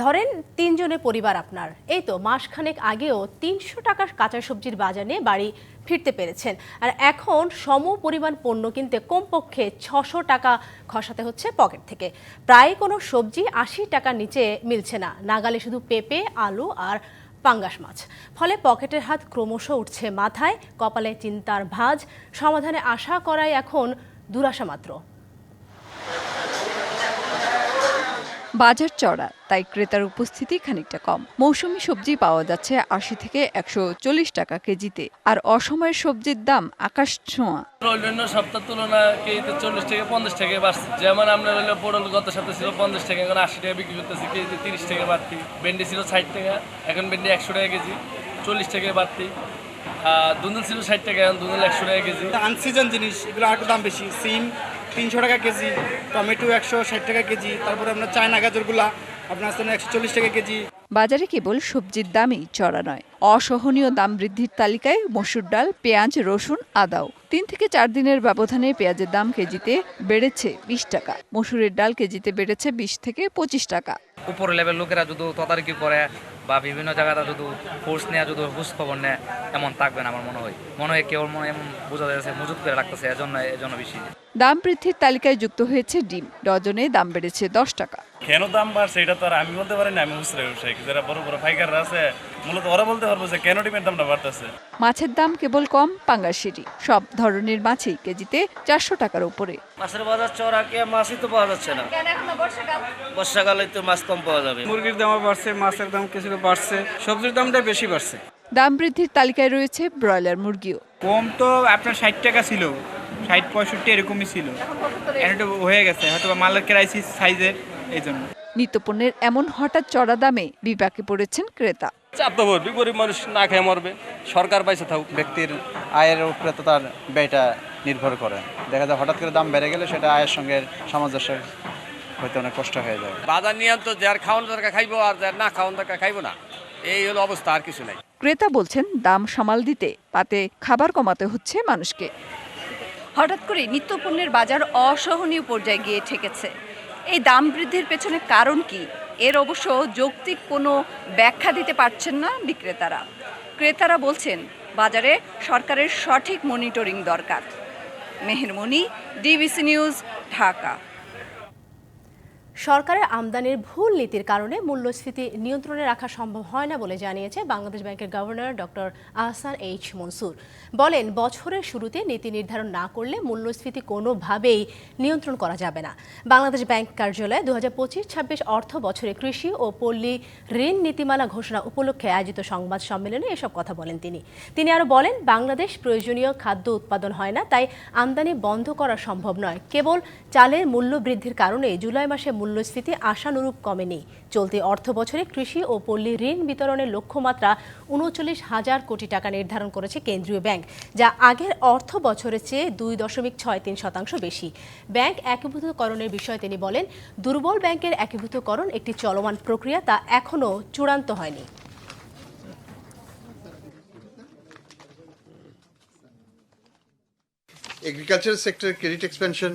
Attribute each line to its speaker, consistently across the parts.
Speaker 1: ধরেন তিনজনের পরিবার আপনার। এই তো মাসখানেক আগেও তিনশো টাকার কাঁচা সবজির বাজার বাড়ি ফিরতে পেরেছেন। আর এখন সম পরিমাণ পণ্য কিনতে কমপক্ষে ছশো টাকা খসাতে হচ্ছে পকেট থেকে। প্রায় কোনো সবজি আশি টাকার নিচে মিলছে না। নাগালে শুধু পেঁপে, আলু আর পাঙ্গাস মাছ। ফলে পকেটের হাত ক্রমশ উঠছে মাথায়, কপালে চিন্তার ভাঁজ, সমাধানে আশা করাই এখন দুরাশা মাত্র।
Speaker 2: বাজার চড়া তাই ক্রেতার উপস্থিতি খানিকটা কম। মৌসুমি সবজি পাওয়া যাচ্ছে আশি থেকে একশো চল্লিশ টাকা কেজিতে আর অসময়ের সবজির দাম আকাশ ছোঁয়া।
Speaker 3: অন্যান্য সপ্তাহ তুলনা কেজিতে চল্লিশ থেকে পঞ্চাশ টাকা বাড়ছে। যেমন আমরা হলো পটল গত সপ্তাহে ছিল পঞ্চাশ টাকা এখন আশি টাকা বিক্রি করতেছি কেজিতে তিরিশ টাকা বাড়তি। ভেন্ডি ছিল ষাট টাকা এখন ভেন্ডি একশো টাকা কেজি চল্লিশ টাকা বাড়তি। দুন্দুল ছিল ষাট টাকা এখন দুন্দুল একশো টাকা কেজি।
Speaker 4: আনসিজন জিনিস এগুলো আর একটু দাম বেশি সিম তিনশো টাকা কেজি, টমেটো একশো ষাট টাকা কেজি, তারপরে আপনার চায়না গাজরগুলা, আপনার আছে একশো চল্লিশ টাকা কেজি।
Speaker 2: বাজারে কেবল সবজির দামই চড়া নয়, অসহনীয় দাম বৃদ্ধির তালিকায় মসুর ডাল, পেঁয়াজ, রসুন, আদাও। তিন থেকে চার দিনের ব্যবধানে পেঁয়াজের দাম কেজিতে বেড়েছে বিশ টাকা। মসুরের ডাল কেজিতে বেড়েছে বিশ থেকে পঁচিশ টাকা।
Speaker 5: উপর লেভেল লোকেরা যদি তদারকি করে বা বিভিন্ন জায়গাতে যদি ফোর্স নেওয়া যদি খোঁজ খবর নেয় এমন থাকবে না আমার মনে হয়। মনে হয় কেউ মনে এমন বোঝা যাচ্ছে মজুত করে রাখতেছে এজন্য এজন্য বেশি।
Speaker 2: দাম বৃদ্ধির তালিকায় যুক্ত হয়েছে ডিম ডজনে দাম বেড়েছে দশ টাকা।
Speaker 6: কেন দাম বাড়ছে এটা তো আর আমি বলতে পারি না আমি খুচরা ব্যবসায়ী যারা বড় বড় পাইকাররা আছে মূলত ওরা বলতে পারব যে কেন ডিমের দামটা বাড়তেছে।
Speaker 2: মাছের দাম কেবল কম পাঙ্গাসেরই সব ধরনের মাছই কেজিতে চারশো টাকার উপরে।
Speaker 7: মাছের বাজার চড়া কে মাছই তো পাওয়া যাচ্ছে না। বর্ষাকালে? তো মাছ কম পাওয়া যাবে।
Speaker 4: মুরগির দামও বাড়ছে মাছের দাম কিছু বাড়ছে সবজির দামটা বেশি বাড়ছে।
Speaker 2: দাম বৃদ্ধির তালিকায় রয়েছে ব্রয়লার মুরগিও।
Speaker 8: কম তো আপনার ষাট টাকা ছিল ষাট পঁয়ষট্টি এরকমই ছিল। এখন হয়ে গেছে হয়তো মালের ক্রাইসিস সাইজের এই জন্য।
Speaker 2: নিত্যপণ্যের এমন হঠাৎ চড়া দামে বিপাকে পড়েছেন ক্রেতা।
Speaker 3: চাপ তো পড়বে গরিব মানুষ না খেয়ে মরবে সরকার পয়সা থাকুক।
Speaker 9: ব্যক্তির আয়ের উপরে তো তার ব্যয়টা নির্ভর করে। দেখা যায় হঠাৎ করে দাম বেড়ে গেলে সেটা আয়ের সঙ্গে সামঞ্জস্য হইতে অনেক কষ্ট হয়ে যায়।
Speaker 7: বাজার নিয়ে তো যার খাওয়ানো দরকার খাইবো আর যার না খাওয়ান দরকার খাইবো না এই হলো অবস্থা আর কিছু নাই।
Speaker 2: ক্রেতা বলছেন দাম সামাল দিতে পাতে খাবার কমাতে হচ্ছে মানুষকে।
Speaker 10: হঠাৎ করে নিত্যপণ্যের বাজার অসহনীয় পর্যায়ে গিয়ে ঠেকেছে। এই দাম বৃদ্ধির পেছনে কারণ কি? এর অবশ্য যৌক্তিক কোনো ব্যাখ্যা দিতে পারছেন না বিক্রেতারা। ক্রেতারা বলছেন, বাজারে সরকারের সঠিক মনিটরিং দরকার। Mehermoni, DBC news, Dhaka.
Speaker 1: সরকারের আমদানির ভুল নীতির কারণে মূল্যস্ফীতি নিয়ন্ত্রণে রাখা সম্ভব হয় না বলে জানিয়েছে বাংলাদেশ ব্যাংকের governor doctor Ahsan H Mansur. বলেন, বছরের শুরুতে নীতি নির্ধারণ না করলে মূল্যস্ফীতি কোনোভাবেই নিয়ন্ত্রণ করা যাবে না। বাংলাদেশ ব্যাংক কার্যালয়ে দু হাজার পঁচিশ ছাব্বিশ অর্থ বছরে কৃষি ও পল্লী ঋণ নীতিমালা ঘোষণা উপলক্ষে আয়োজিত সংবাদ সম্মেলনে এসব কথা বলেন তিনি। তিনি আরও বলেন, বাংলাদেশ প্রয়োজনীয় খাদ্য উৎপাদন হয় না, তাই আমদানি বন্ধ করা সম্ভব নয়। কেবল চালের মূল্য বৃদ্ধির কারণে জুলাই মাসে মূল্যস্ফীতি আশানুরূপ কমেনি। চলতি অর্থ বছরে কৃষি ও পল্লী ঋণ বিতরণের লক্ষ্যমাত্রা উনচল্লিশ হাজার কোটি টাকা নির্ধারণ করেছে কেন্দ্রীয় ব্যাংক, যা আগের অর্থ বছরের চেয়ে দুই দশমিক ছয় তিন শতাংশ বেশি। ব্যাংক একীভূতকরণের বিষয়ে তিনি বলেন, দুর্বল ব্যাংকের একীভূতকরণ একটি চলমান প্রক্রিয়া তা এখনও চূড়ান্ত হয়নি।
Speaker 11: Agriculture sector credit expansion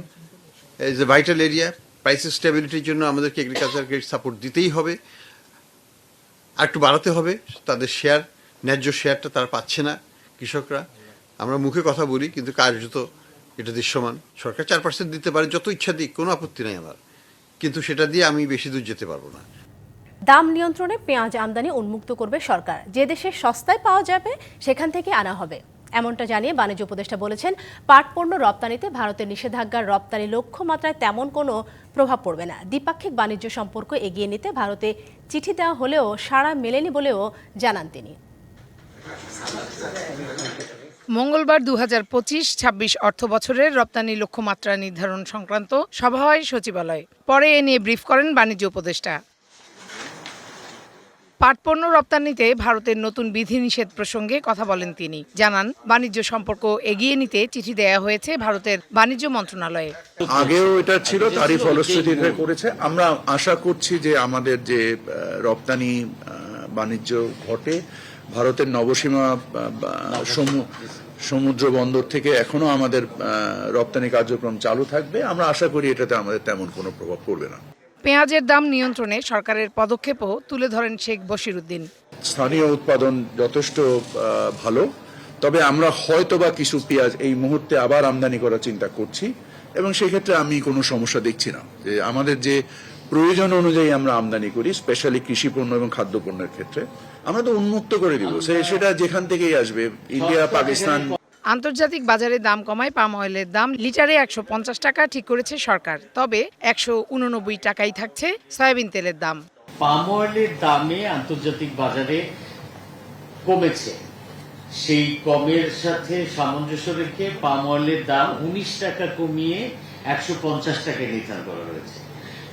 Speaker 11: is a vital area prices স্টেবিলিটির জন্য আমাদেরকে এগ্রিকালচার ক্রেডিট সাপোর্ট দিতেই হবে। আর একটু বাড়াতে হবে, তাদের শেয়ার ন্যায্য শেয়ারটা তারা পাচ্ছে না কৃষকরা। আমরা মুখে কথা বলি, কিন্তু কার্যত এটা দৃশ্যমান। সরকার চার পার্সেন্ট দিতে পারে, যত ইচ্ছা দিক, কোনো আপত্তি নাই আমার। কিন্তু সেটা দিয়ে আমি বেশি দূর যেতে পারব না।
Speaker 1: দাম নিয়ন্ত্রণে পেঁয়াজ আমদানি উন্মুক্ত করবে সরকার। যে দেশে সস্তায় পাওয়া যাবে, সেখান থেকে আনা হবে। এমনটা জানিয়ে বাণিজ্য উপদেষ্টা বলেছেন পাট পণ্য রপ্তানিতে ভারতের নিষেধাজ্ঞার রপ্তানি লক্ষ্যমাত্রায় তেমন কোনো প্রভাব পড়বে না। দ্বিপাক্ষিক বাণিজ্য সম্পর্ক এগিয়ে নিতে ভারতে চিঠি দেওয়া হলেও সাড়া মেলেনি বলেও জানান তিনি।
Speaker 12: মঙ্গলবার দু হাজার পঁচিশ ছাব্বিশ অর্থ বছরের রপ্তানি লক্ষ্যমাত্রা নির্ধারণ সংক্রান্ত সভা হয় সচিবালয়ে। পরে এ নিয়ে ব্রিফ করেন বাণিজ্য উপদেষ্টা। পাট পণ্য রপ্তানিতে ভারতের নতুন বিধিনিষেধ প্রসঙ্গে কথা বলেন তিনি। জানান, বাণিজ্য সম্পর্ক এগিয়ে নিতে চিঠি দেয়া হয়েছে ভারতের বাণিজ্য মন্ত্রণালয়ে।
Speaker 13: আগেও এটা ছিল, তারই ফলশ্রুতি করেছে। আমরা আশা করছি যে আমাদের যে রপ্তানি বাণিজ্য ঘটে, ভারতের নবসীমা সমুদ্র বন্দর থেকে এখনও আমাদের রপ্তানি কার্যক্রম চালু থাকবে। আমরা আশা করি এটাতে আমাদের তেমন কোনো প্রভাব পড়বে না।
Speaker 12: পেঁয়াজের দাম নিয়ন্ত্রণে সরকারের পদক্ষেপও তুলে ধরেন শেখ বশিরুদ্দিন।
Speaker 13: স্থানীয় উৎপাদন যথেষ্ট ভালো তবে আমরা হয়তোবা কিছু পেঁয়াজ এই মুহূর্তে আবার আমদানি করার চিন্তা করছি এবং সেক্ষেত্রে আমি কোনো সমস্যা দেখছি না। যে আমাদের যে প্রয়োজন অনুযায়ী আমরা আমদানি করি স্পেশালি কৃষি পণ্য এবং খাদ্যপণ্যের ক্ষেত্রে আমরা তো উন্মুক্ত করে দিব। সে- সেটা যেখান থেকেই আসবে ইন্ডিয়া পাকিস্তান
Speaker 12: আন্তর্জাতিক বাজারে দাম কমায় পাম অয়েলের দাম লিটারে একশো পঞ্চাশ টাকা ঠিক করেছে সরকার। তবে একশো উননব্বই টাকাই থাকছে সয়াবিন তেলের দাম।
Speaker 14: পাম অয়েলের দামে আন্তর্জাতিক বাজারে কমেছে। সেই কমের সাথে সামঞ্জস্য রেখে পাম অয়েলের দাম উনিশ টাকা কমিয়ে একশো পঞ্চাশ টাকায় নির্ধারণ করা হয়েছে।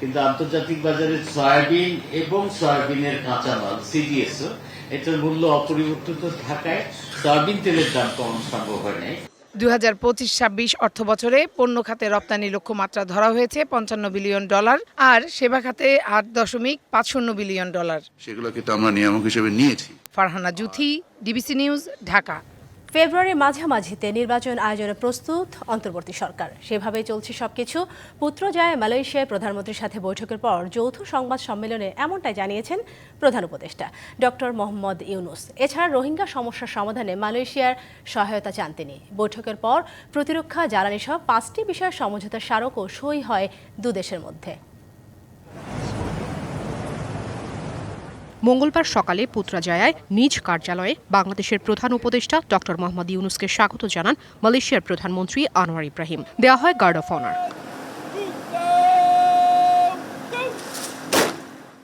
Speaker 14: কিন্তু আন্তর্জাতিক বাজারে সয়াবিন এবং সয়াবিনের কাঁচামাল সিডিএসও এটার মূল্য অপরিবর্তিত থাকায় সয়াবিন তেলের দাম কমানো সম্ভব হয় নাই।
Speaker 12: দুই হাজার পঁচিশ ছাব্বিশ অর্থ বছরে পণ্য খাতে রপ্তানি লক্ষ্যমাত্রা ধরা হয়েছে পঞ্চান্ন বিলিয়ন ডলার আর সেবা খাতে আট দশমিক পাঁচ শূন্য বিলিয়ন ডলার।
Speaker 13: সেগুলোকে তো আমরা নিয়ামক হিসেবে নিয়েছি।
Speaker 12: Farhana Juthi DBC news Dhaka.
Speaker 1: ফেব্রুয়ারির মাঝামাঝিতে নির্বাচন আয়োজনে প্রস্তুত অন্তর্বর্তী সরকার। সেভাবেই চলছে সবকিছু। পুত্র যায় মালয়েশিয়ায় প্রধানমন্ত্রীর সাথে বৈঠকের পর যৌথ সংবাদ সম্মেলনে এমনটাই জানিয়েছেন প্রধান উপদেষ্টা ডক্টর মোহাম্মদ ইউনুস। এছাড়া রোহিঙ্গা সমস্যার সমাধানে মালয়েশিয়ার সহায়তা চান তিনি। বৈঠকের পর প্রতিরক্ষা, জ্বালানি সহ পাঁচটি বিষয়ের সমঝোতা স্মারকও সই হয় দুদেশের মধ্যে।
Speaker 15: মঙ্গলবার সকালে পুত্রাজায়ায় নিজ কার্যালয়ে বাংলাদেশের প্রধান উপদেষ্টা ডক্টর মোহাম্মদ ইউনুসকে স্বাগত জানান মালয়েশিয়ার প্রধানমন্ত্রী আনোয়ার ইব্রাহিম। দেওয়া হয় গার্ড অফ অনার।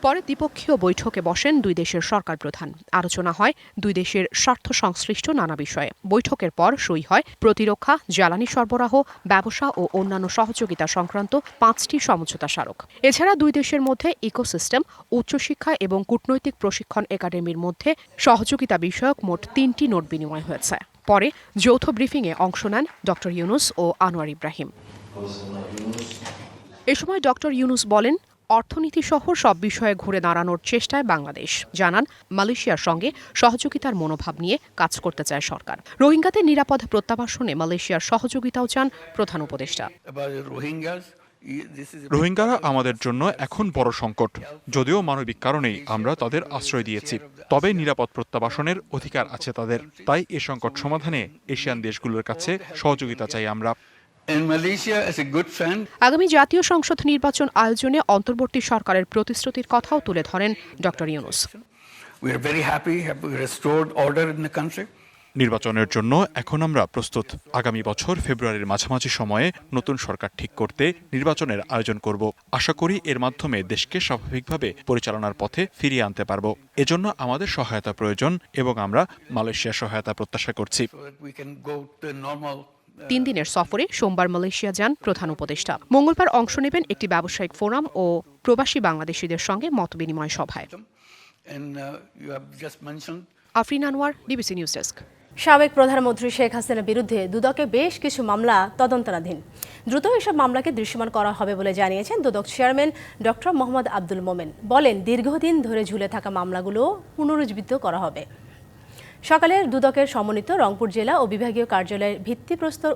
Speaker 15: পরে দ্বিপক্ষীয় বৈঠকে বসেন দুই দেশের সরকার প্রধান। আলোচনা হয় দুই দেশের স্বার্থ সংশ্লিষ্ট নানা বিষয়ে। বৈঠকের পর সই হয় প্রতিরক্ষা, জ্বালানি সরবরাহ, ব্যবসা ও অন্যান্য সহযোগিতা সংক্রান্ত পাঁচটি সমঝোতা স্মারক। এছাড়া দুই দেশের মধ্যে ইকোসিস্টেম, উচ্চশিক্ষা এবং কূটনৈতিক প্রশিক্ষণ একাডেমির মধ্যে সহযোগিতা বিষয়ক মোট তিনটি নোট বিনিময় হয়েছে। পরে যৌথ ব্রিফিংয়ে অংশ নেন ড ইউনুস ও আনোয়ার ইব্রাহিম। এ সময় ডক্টর ইউনুস বলেন অর্থনীতি সহ সব বিষয়ে ঘুরে দাঁড়ানোর চেষ্টায় বাংলাদেশ। জানান মালয়েশিয়ার সঙ্গে সহযোগিতার মনোভাব নিয়ে কাজ করতে চায় সরকার। রোহিঙ্গাদের নিরাপদ প্রত্যাবাসনে মালয়েশিয়ার সহযোগিতাও চান প্রধান উপদেষ্টা।
Speaker 16: রোহিঙ্গারা আমাদের জন্য এখন বড় সংকট। যদিও মানবিক কারণেই আমরা তাদের আশ্রয় দিয়েছি তবে নিরাপদ প্রত্যাবাসনের অধিকার আছে তাদের। তাই এ সংকট সমাধানে এশিয়ান দেশগুলোর কাছে সহযোগিতা চাই আমরা।
Speaker 15: আগামী জাতীয় সংসদ নির্বাচন আয়োজনে অন্তর্বর্তী সরকারের প্রতিশ্রুতির কথাও তুলে ধরেন ড ইউনুস।
Speaker 16: নির্বাচনের জন্য এখন আমরা প্রস্তুত। আগামী বছর ফেব্রুয়ারির মাঝামাঝি সময়ে নতুন সরকার ঠিক করতে নির্বাচনের আয়োজন করব। আশা করি এর মাধ্যমে দেশকে স্বাভাবিকভাবে পরিচালনার পথে ফিরিয়ে আনতে পারব। এজন্য আমাদের সহায়তা প্রয়োজন এবং আমরা মালয়েশিয়ার সহায়তা প্রত্যাশা করছি।
Speaker 15: তিন দিনের সফরে সোমবার মালয়েশিয়া যান প্রধান উপদেষ্টা। মঙ্গলবার অংশ নেবেন একটি ব্যবসায়িক ফোরাম ও প্রবাসী বাংলাদেশিদের সঙ্গে মতবিনিময় সভায়। Afrin Anwar DBC news desk.
Speaker 1: সাবেক প্রধানমন্ত্রী শেখ হাসিনার বিরুদ্ধে দুদকে বেশ কিছু মামলা তদন্তনাধীন দ্রুত এসব মামলাকে দৃশ্যমান করা হবে বলে জানিয়েছেন দুদক চেয়ারম্যান ডক্টর মোহাম্মদ আব্দুল মোমেন। বলেন দীর্ঘদিন ধরে ঝুলে থাকা মামলাগুলো পুনরুজ্জীবিত করা হবে। সকালে দুদকের সমন্বিত রংপুর জেলা ও বিভাগীয় কার্যালয়ের ভিত্তিপ্রস্তর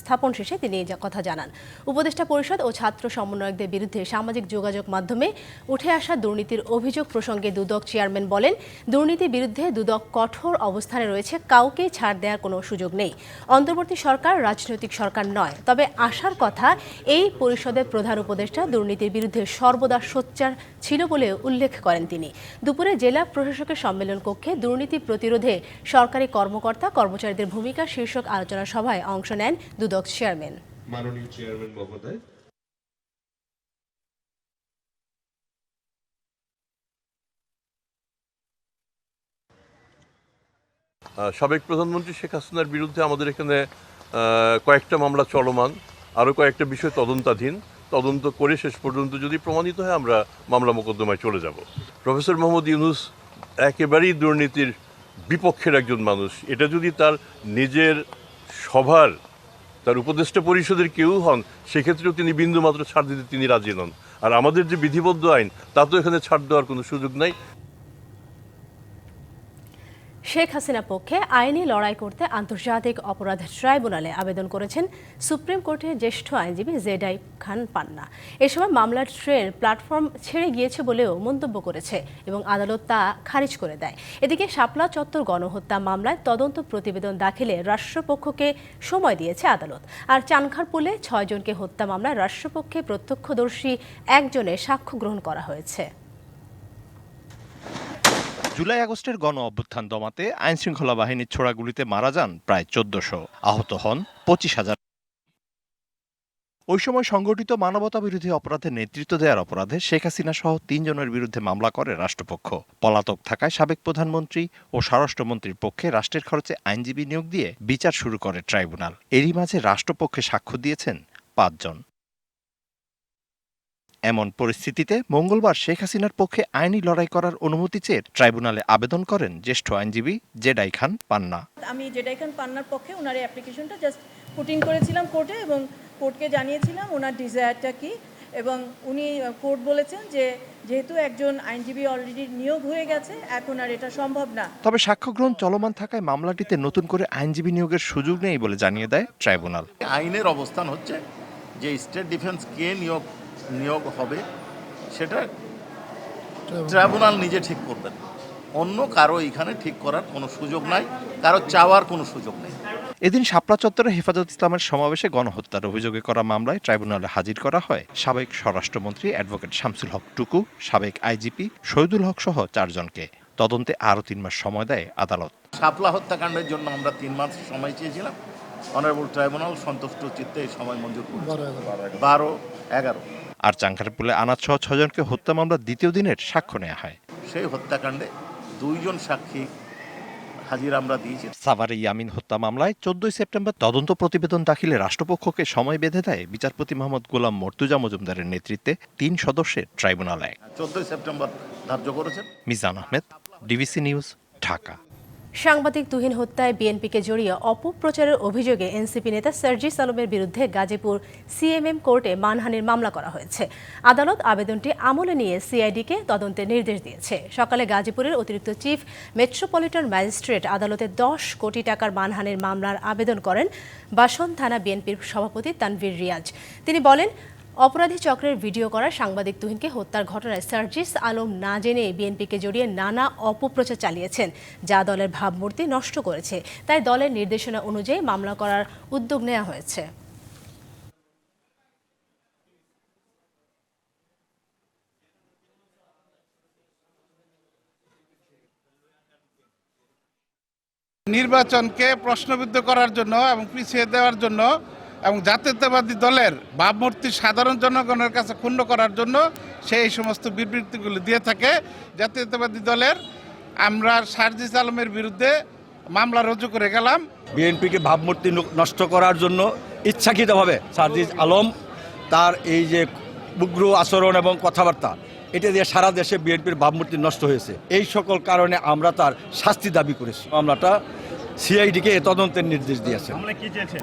Speaker 1: স্থাপন শেষে তিনি কথা জানান। উপদেষ্টা পরিষদ ও ছাত্র সমন্বয়কদের বিরুদ্ধে সামাজিক যোগাযোগ মাধ্যমে উঠে আসা দুর্নীতির অভিযোগ প্রসঙ্গে দুদক চেয়ারম্যান বলেন, দুর্নীতির বিরুদ্ধে দুদক কঠোর অবস্থানে রয়েছে কাউকে ছাড় দেওয়ার কোনো সুযোগ নেই। অন্তর্বর্তী সরকার রাজনৈতিক সরকার নয়। তবে আশার কথা, এই পরিষদের প্রধান উপদেষ্টা দুর্নীতির বিরুদ্ধে সর্বদা সোচ্চার ছিল বলে উল্লেখ করেন তিনি। দুপুরে জেলা প্রশাসকের সম্মেলন কক্ষে দুর্নীতি প্রতিরোধে সরকারি কর্মকর্তা কর্মচারীদের ভূমিকা শীর্ষক আলোচনা সভায় অংশ নেন দুদক চেয়ারম্যান।
Speaker 17: মাননীয় চেয়ারম্যান মহোদয়।
Speaker 18: সাবেক প্রধানমন্ত্রী শেখ হাসিনার বিরুদ্ধে আমাদের এখানে আহ, কয়েকটা মামলা চলমান আরও কয়েকটা বিষয় তদন্তাধীন। তদন্ত করে শেষ পর্যন্ত যদি প্রমাণিত হয় আমরা মামলা মোকদ্দমায় চলে যাব। প্রফেসর মোহাম্মদ ইউনুস একেবারেই দুর্নীতির বিপক্ষের একজন মানুষ, এটা যদি তার নিজের সভার, তার উপদেষ্টা পরিষদের কেউ হন, সেক্ষেত্রেও তিনি বিন্দুমাত্র ছাড় দিতে তিনি রাজি নন। আর আমাদের যে বিধিবদ্ধ আইন, তা তো এখানে ছাড় দেওয়ার কোনো সুযোগ নাই।
Speaker 1: শেখ হাসিনা পক্ষে আইনি লড়াই করতে আন্তর্জাতিক অপরাধ ট্রাইব্যুনালে আবেদন করেছেন সুপ্রিম কোর্টের জ্যেষ্ঠ আইনজীবী জেডাই খান পান্না। এ সময় মামলার ট্রেন প্ল্যাটফর্ম ছেড়ে গিয়েছে বলেও মন্তব্য করেছে এবং আদালত তা খারিজ করে দেয়। এদিকে শাপলা চত্বর গণহত্যা মামলায় তদন্ত প্রতিবেদন দাখিলে রাষ্ট্রপক্ষকে সময় দিয়েছে আদালত। আর চানখারপুলে ছয়জনকে হত্যা মামলায় রাষ্ট্রপক্ষে প্রত্যক্ষদর্শী একজনের সাক্ষ্য গ্রহণ করা হয়েছে।
Speaker 19: জুলাই আগস্টের গণ অভ্যুত্থান দমাতে আইনশৃঙ্খলা বাহিনীর ছোড়া গুলিতে মারা যান প্রায় চোদ্দশো। আহত হন পঁচিশ হাজার। ওই সময় সংগঠিত মানবতা বিরোধী অপরাধের নেতৃত্ব দেওয়ার অপরাধে শেখ হাসিনা সহ তিনজনের বিরুদ্ধে মামলা করে রাষ্ট্রপক্ষ। পলাতক থাকায় সাবেক প্রধানমন্ত্রী ও স্বরাষ্ট্রমন্ত্রীর পক্ষে রাষ্ট্রের খরচে আইনজীবী নিয়োগ দিয়ে বিচার শুরু করে ট্রাইব্যুনাল। এরই মাঝে রাষ্ট্রপক্ষে সাক্ষ্য দিয়েছেন পাঁচজন। এমন পরিস্থিতিতে মঙ্গলবার শেখ হাসিনার পক্ষে আইনি লড়াই করার অনুমতি চেয়ে ট্রাইব্যুনালে আবেদন করেন জ্যেষ্ঠ আইনজীবী জেডাই খান পান্না।
Speaker 20: আমি জেডাই খান পান্নার পক্ষে ওনার এই অ্যাপ্লিকেশনটা জাস্ট পুট ইন করেছিলাম কোর্টে এবং কোর্টকে জানিয়েছিলাম ওনার ডিজায়ারটা কি এবং উনি কোর্ট বলেছেন যে যেহেতু একজন আইনজীবী অলরেডি নিয়োগ হয়ে গেছে এখন আর এটা সম্ভব না।
Speaker 19: তবে সাক্ষ্য গ্রহণ চলমান থাকায় মামলাটিতে নতুন করে আইনজীবী নিয়োগের সুযোগ নেই বলে জানিয়ে দেয় ট্রাইব্যুনাল।
Speaker 21: আইনের অবস্থান হচ্ছে যে স্টেট ডিফেন্স কে নিয়োগ নিয়োগ হবে সেটা ট্রাইব্যুনাল নিজে ঠিক করবেন অন্য কারও এখানে ঠিক করার কোনো সুযোগ নাই কারও চাওয়ার কোনো সুযোগ নেই।
Speaker 19: এদিন শাপলা চত্বরে হেফাজত ইসলামের সমাবেশে গণহত্যার অভিযোগে করা মামলায় ট্রাইব্যুনালে হাজির করা হয় সাবেক স্বরাষ্ট্রমন্ত্রী অ্যাডভোকেট শামসুল হক টুকু সাবেক আইজিপি শহীদুল হক সহ চারজনকে। তদন্তে আরও তিন মাস সময় দেয় আদালত।
Speaker 21: শাপলা হত্যাকাণ্ডের জন্য আমরা তিন মাস সময় চেয়েছিলাম। অনারেবল ট্রাইব্যুনাল সন্তুষ্ট চিত্তে সময় মঞ্জুর করেছে। বারো এগারো।
Speaker 19: আর চাঙ্কারপুলে আনাজ সহ ছজনকে হত্যা মামলার দ্বিতীয় দিনের সাক্ষ্য নেওয়া হয়।
Speaker 21: সেই হত্যাকাণ্ডে দুইজন সাক্ষী হাজির আমরা দিয়েছি।
Speaker 19: সাভারে ইয়ামিন হত্যা মামলায় চোদ্দই সেপ্টেম্বর তদন্ত প্রতিবেদন দাখিলে রাষ্ট্রপক্ষকে সময় বেঁধে দেয় বিচারপতি মোহাম্মদ গোলাম মর্তুজা মজুমদারের নেতৃত্বে তিন সদস্যের ট্রাইব্যুনাল। এক
Speaker 21: চোদ্দই সেপ্টেম্বর ধার্য করেছেন।
Speaker 19: Mizan Ahmed DBC news Dhaka.
Speaker 1: সাংবাদিক তুহিন হত্যায় বিএনপিকে জড়িয়ে অপপ্রচারের অভিযোগে এনসিপি নেতা সার্জিস আলমের বিরুদ্ধে গাজীপুর সিএমএম কোর্টে মানহানির মামলা করা হয়েছে। আদালত আবেদনটি আমলে নিয়ে সিআইডিকে তদন্তের নির্দেশ দিয়েছে। সকালে গাজীপুরের অতিরিক্ত চিফ মেট্রোপলিটন ম্যাজিস্ট্রেট আদালতে দশ কোটি টাকার মানহানির মামলার আবেদন করেন বাসন থানা বিএনপির সভাপতি তানভীর রিয়াজ। তিনি বলেন অপরাধী চক্রের ভিডিও করা সাংবাদিক তুহিনকে হত্যার ঘটনায় সার্জিস আলম না জেনে বিএনপিকে জড়িয়ে নানা অপপ্রচার চালিয়েছেন, যা দলের ভাবমূর্তি নষ্ট করেছে। তাই দলের নির্দেশনা অনুযায়ী মামলা করার উদ্যোগ নেওয়া হয়েছে।
Speaker 22: নির্বাচনকে প্রশ্নবিদ্ধ করার জন্য এবং পিছিয়ে দেওয়ার জন্য এবং জাতীয়তাবাদী দলের ভাবমূর্তি সাধারণ জনগণের কাছে ক্ষুণ্ণ করার জন্য সেই সমস্ত বিবৃতিগুলি দিয়ে থাকে। জাতীয়তাবাদী দলের আমরা সার্জিস আলমের বিরুদ্ধে মামলা রুজু করে গেলাম।
Speaker 23: বিএনপিকে ভাবমূর্তি নষ্ট করার জন্য ইচ্ছাকৃতভাবে সার্জিস আলম তার এই যে উগ্র আচরণ এবং কথাবার্তা এটা দিয়ে সারা দেশে বিএনপির ভাবমূর্তি নষ্ট হয়েছে। এই সকল কারণে আমরা তার শাস্তি দাবি করেছি। মামলাটা সিআইডিকে তদন্তের নির্দেশ দিয়েছে।
Speaker 21: কি চেয়েছেন?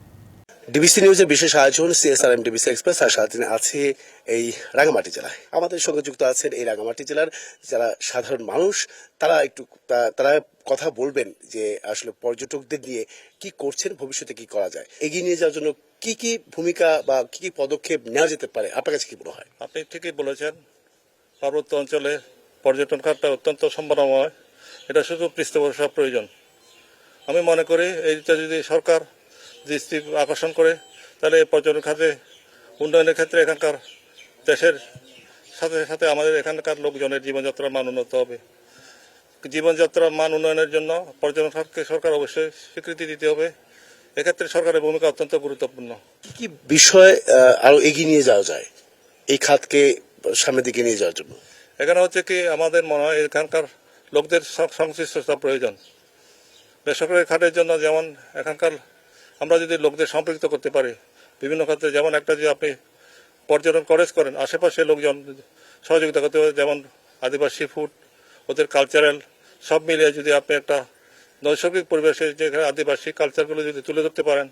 Speaker 24: ডিবিসি নিউজের বিশেষ আয়োজন সিএসআর এম ডিবিসি এক্সপ্রেস আর সারাদিন আছে এই রাঙামাটি জেলায়। আমাদের সঙ্গে যুক্ত আছেন এই রাঙামাটি জেলার যারা সাধারণ মানুষ, তারা একটু তারা কথা বলবেন যে আসলে পর্যটকদের নিয়ে কি করছেন, ভবিষ্যতে কি করা যায়। এগিয়ে নিয়ে যাওয়ার জন্য কি কি ভূমিকা বা কি কি পদক্ষেপ নেওয়া যেতে পারে? আপনার কাছে কি মনে হয়?
Speaker 25: আপনি ঠিকই বলেছেন। পার্বত্য অঞ্চলে পর্যটন খাতটা অত্যন্ত সম্ভাবনাময়। এটা শুধু পৃষ্ঠপোষক প্রয়োজন। আমি মনে করি এইটা যদি সরকার দৃষ্টি আকর্ষণ করে তাহলে এই পর্যটন খাতে উন্নয়নের ক্ষেত্রে এখানকার দেশের সাথে সাথে আমাদের এখানকার লোকজনের জীবনযাত্রার মান উন্নত হবে। জীবনযাত্রার মান উন্নয়নের জন্য পর্যটন খাতকে সরকার অবশ্যই স্বীকৃতি দিতে হবে। এক্ষেত্রে সরকারের ভূমিকা অত্যন্ত গুরুত্বপূর্ণ।
Speaker 24: কি বিষয় আরও এগিয়ে নিয়ে যাওয়া যায় এই খাতকে সামনের দিকে নিয়ে যাওয়ার জন্য?
Speaker 25: এখানে হচ্ছে কি আমাদের মনে হয় এখানকার লোকদের সংশ্লিষ্টতা প্রয়োজন। বেসরকারি খাতের জন্য যেমন এখানকার আমরা যদি লোকদের সম্পৃক্ত করতে পারি, বিভিন্ন ক্ষেত্রে যেমন একটা যে আপনি পর্যটন কলেজ করেন, আশেপাশে লোকজন সহযোগিতা করতে পারে, যেমন আদিবাসী ফুড ওদের কালচারাল সব মিলিয়ে যদি আপনি একটা নৈসর্গিক পরিবেশে যেখানে আদিবাসী কালচারগুলো যদি তুলে ধরতে পারেন,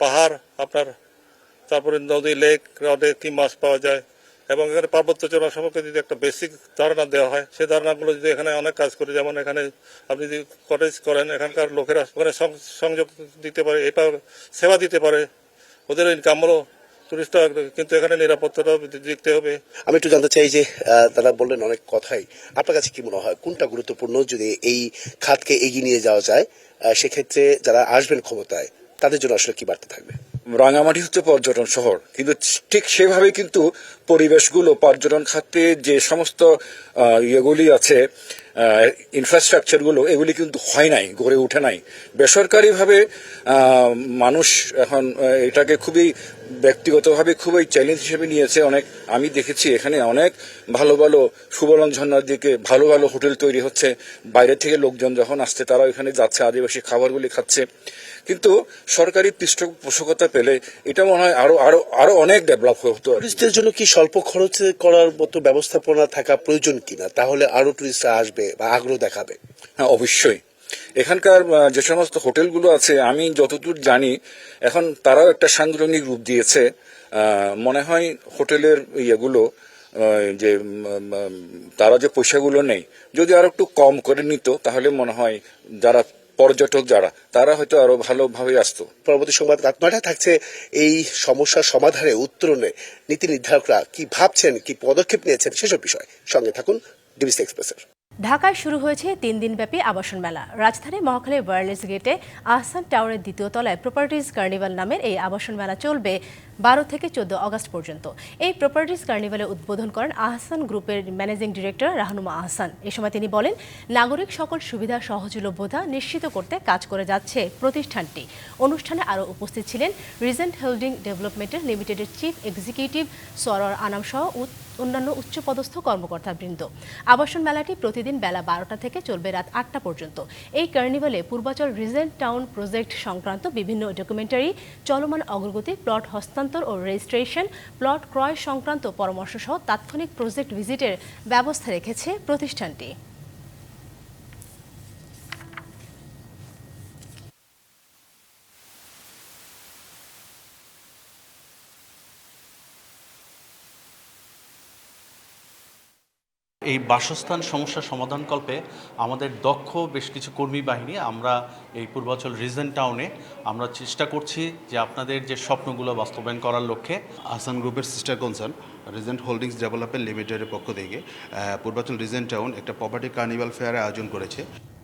Speaker 25: পাহাড় আপনার, তারপরে নদী লেক হ্রদে কি মাছ পাওয়া যায় এবং এখানে পার্বত্য চলা সম্পর্কে যদি একটা বেসিক ধারণা দেওয়া হয় সেই ধারণাগুলো যদি এখানে অনেক কাজ করে, যেমন এখানে আপনি যদি কটেজ করেন, এখানকার লোকেরা ওখানে সংযোগ দিতে পারে এটা সেবা দিতে পারে, ওদের ইনকামও টুরিস্টরা কিন্তু এখানে নিরাপত্তাটাও দেখতে হবে।
Speaker 24: আমি একটু জানতে চাই যে তারা বললেন অনেক কথাই, আপনার কাছে কি মনে হয়, কোনটা গুরুত্বপূর্ণ যদি এই খাতকে এগিয়ে নিয়ে যাওয়া যায়? সেক্ষেত্রে যারা আসবেন ক্ষমতায় তাদের জন্য আসলে কি বার্তা থাকবে?
Speaker 26: রাঙামাটি হচ্ছে পর্যটন শহর, কিন্তু ঠিক সেভাবে কিন্তু পরিবেশগুলো, পর্যটন খাতে যে সমস্ত ইয়েগুলি আছে ইনফ্রাস্ট্রাকচারগুলো এগুলি কিন্তু হয় নাই, গড়ে ওঠে নাই। বেসরকারিভাবে মানুষ এখন এটাকে খুবই ব্যক্তিগতভাবে খুবই চ্যালেঞ্জ হিসেবে নিয়েছে অনেক। আমি দেখেছি এখানে অনেক ভালো ভালো সুবলন ঝর্ণার দিকে ভালো ভালো হোটেল তৈরি হচ্ছে। বাইরে থেকে লোকজন যখন আসছে তারা এখানে যাচ্ছে, আদিবাসী খাবারগুলি খাচ্ছে। কিন্তু সরকারি পৃষ্ঠপোষকতা পেলে এটা মনে হয় আরও আরও আরও অনেক ডেভেলপ হতো
Speaker 24: টুরিস্টদের জন্য কি স্বল্প খরচে করার মতো ব্যবস্থাপনা থাকা প্রয়োজন কিনা? তাহলে আরও টুরিস্টরা আসবে বা আগ্রহ দেখাবে।
Speaker 26: হ্যাঁ অবশ্যই। এখানকার যে সমস্ত হোটেলগুলো আছে আমি যতদূর জানি এখন তারাও একটা সাংগঠনিক রূপ দিয়েছে। মনে হয় হোটেলের ইয়েগুলো যে তারা যে পয়সাগুলো নেই যদি আরও একটু কম করে নিত তাহলে মনে হয় যারা পর্যটক যারা, তারা হয়তো আরও ভালোভাবে আসতো।
Speaker 24: পরবর্তী সংবাদ রাত নয়টা থাকছে এই সমস্যার সমাধানে, উত্তরণে। নীতি নির্ধারকরা কি ভাবছেন, কি পদক্ষেপ নিয়েছেন, সেসব বিষয় সঙ্গে থাকুন ডিবিসি এক্সপ্রেসের।
Speaker 1: ঢাকায় শুরু হয়েছে তিন দিনব্যাপী আবাসন মেলা। রাজধানী মহাখালী ওয়্যারলেস গেটে আহসান টাওয়ারের দ্বিতীয় তলায় প্রপার্টিজ কার্নিভাল নামের এই আবাসন মেলা চলবে বারো থেকে চোদ্দ আগস্ট পর্যন্ত। এই প্রপার্টিজ কার্নিভালে উদ্বোধন করেন আহসান গ্রুপের ম্যানেজিং ডিরেক্টর রাহনুমা আহসান। এ সময় তিনি বলেন, নাগরিক সকল সুবিধা, সহজলভ্যতা নিশ্চিত করতে কাজ করে যাচ্ছে প্রতিষ্ঠানটি। অনুষ্ঠানে আরও উপস্থিত ছিলেন রিজেন্ট হোল্ডিং ডেভেলপমেন্টের লিমিটেডের চিফ এক্সিকিউটিভ সরর আনাম সহ অন্যান্য উচ্চপদস্থ কর্মকর্তাবৃন্দ। আবাসন মেলাটি প্রতিদিন বেলা বারোটা থেকে চলবে রাত আটটা পর্যন্ত। এই কার্নিভালে পূর্বাচল রিজেন্ট টাউন প্রজেক্ট সংক্রান্ত বিভিন্ন ডকুমেন্টারি, চলমান অগ্রগতি, প্লট হস্তান্তর ও রেজিস্ট্রেশন, প্লট ক্রয় সংক্রান্ত পরামর্শ সহ তাৎক্ষণিক প্রজেক্ট ভিজিটের ব্যবস্থা রেখেছে প্রতিষ্ঠানটি।
Speaker 27: এই বাসস্থান সমস্যা সমাধানকল্পে আমাদের দক্ষ বেশ কিছু কর্মী বাহিনী আমরা এই পূর্বাচল রিজন টাউনে আমরা চেষ্টা করছি যে আপনাদের যে স্বপ্নগুলো বাস্তবায়ন করার লক্ষ্যে
Speaker 28: আসান গ্রুপের sister concern Regent Holdings development লিমিটেডের পক্ষ থেকে পূর্বাচল রিজেন্ট টাউন একটা প্রপার্টি কার্নিভাল ফেয়ারের আয়োজন করেছে।